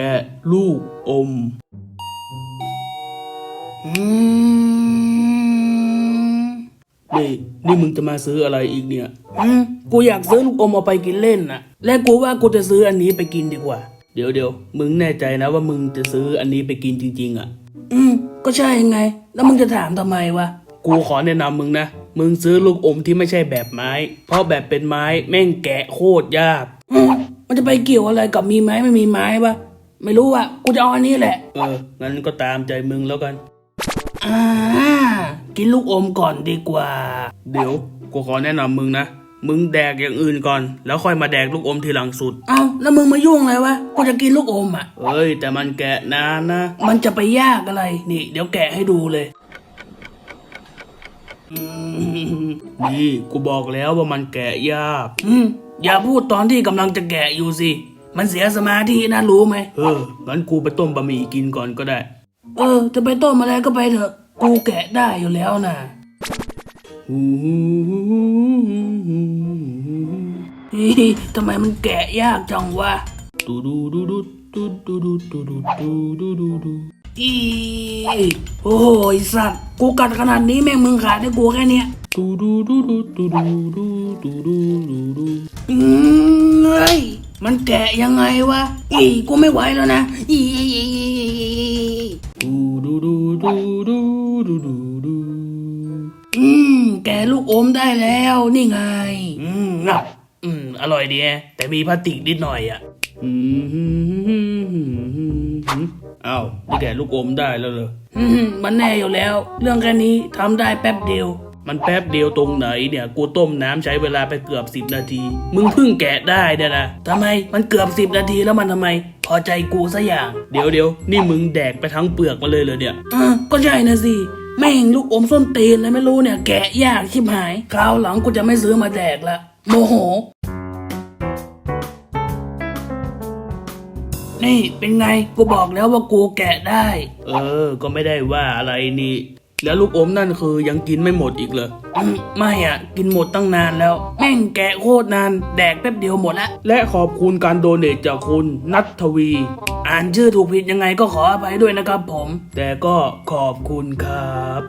แกะลูกอมอืมนี่นี่มึงจะมาซื้ออะไรอีกเนี่ย อืมกูอยากซื้อลูกอมเอาไปกินเล่นน่ะ และกูว่ากูจะซื้ออันนี้ไปกินดีกว่า เดี๋ยวเดี๋ยวมึงแน่ใจนะว่ามึงจะซื้ออันนี้ไปกินจริง ๆ อะ อืม ก็ใช่ไง แล้วมึงจะถามทำไมวะ กูขอแนะนำมึงนะ มึงซื้อลูกอมที่ไม่ใช่แบบไม้ เพราะแบบเป็นไม้แม่งแกะโคตรยากอืมมันจะไปเกี่ยวอะไรกับมีไม้ไม่มีไม้ปะ ไม่รู้อะกูจะเอาอันนี้แหละ เออ งั้นก็ตามใจมึงแล้วกัน อ่า กินลูกอมก่อนดีกว่า เดี๋ยว กูขอแนะนำมึงนะ มึงแดกอย่างอื่นก่อน แล้วค่อยมาแดกลูกอมทีหลังสุด เอ้าแล้วมึงมายุ่งอะไรวะ กูจะกินลูกอมอะ เอ้ย แต่มันแกะนานนะ มันจะไปยากอะไร นี่ เดี๋ยวแกะให้ดูเลยอืมนี่ กูบอกแล้วว่ามันแกะยาก อืม อย่าพูดตอนที่กำลังจะแกะอยู่สิ มันเสียสมาธินะรู้ไหม เออ งั้นกูไปต้มบะหมี่กินก่อนก็ได้ เออ จะไปต้มอะไรก็ไปเถอะ กูแกะได้อยู่แล้วนะอีทำไมมันแกะยากจังวะดูดูดูดูดูดูดูดูดูดูดูดูดูอีโอ้โหไอ้สัตว์ กูกัดขนาดนี้แม่งมึงขาดให้กูแค่เนี้ย ดูดูดูดูดูดูดูดูดูดูดูอืมเฮ้ยมันแกะยังไงวะอีกูไม่ไหวแล้วนะอีดูดูดูดูดูดูดูดูอืมแกะลูกอมได้แล้วนี่ไง อืมงับอืมอร่อยดีแฮแต่มีพลาสติกนิดหน่อยอะอืมอ้าวนี่แกะลูกอมได้แล้วเหรอมันแน่อยู่แล้ว เรื่องแค่นี้ทำได้แป๊บเดียว มันแป๊บเดียวตรงไหนเนี่ย กูต้มน้ำใช้เวลาไปเกือบสิบนาที มึงเพิ่งแกะได้เนี่ยนะทำไมมันเกือบสิบนาทีแล้วมันทำไม พอใจกูซะอย่าง เดี๋ยวเดี๋ยวนี่มึงแดกไปทั้งเปลือกมาเลยเหรอเนี่ยอะก็ใช่นะสิแม่งลูกอมส้นตีนเลยไม่รู้เนี่ย แกะยากชิบหายคราวหลังกูจะไม่ซื้อมาแดกละโมโหนี่เป็นไงกูบอกแล้วว่ากูแกะได้ เออ ก็ไม่ได้ว่าอะไรนี่ แล้วลูกอมนั่นคือยังกินไม่หมดอีกเหรออืมไม่อะ กินหมดตั้งนานแล้ว แม่งแกะโคตรนาน แดกแป๊บเดียวหมดละและขอบคุณการโดเนทจากคุณนัทวี อ่านชื่อถูกผิดยังไงก็ขออภัยด้วยนะครับผม แต่ก็ขอบคุณครับ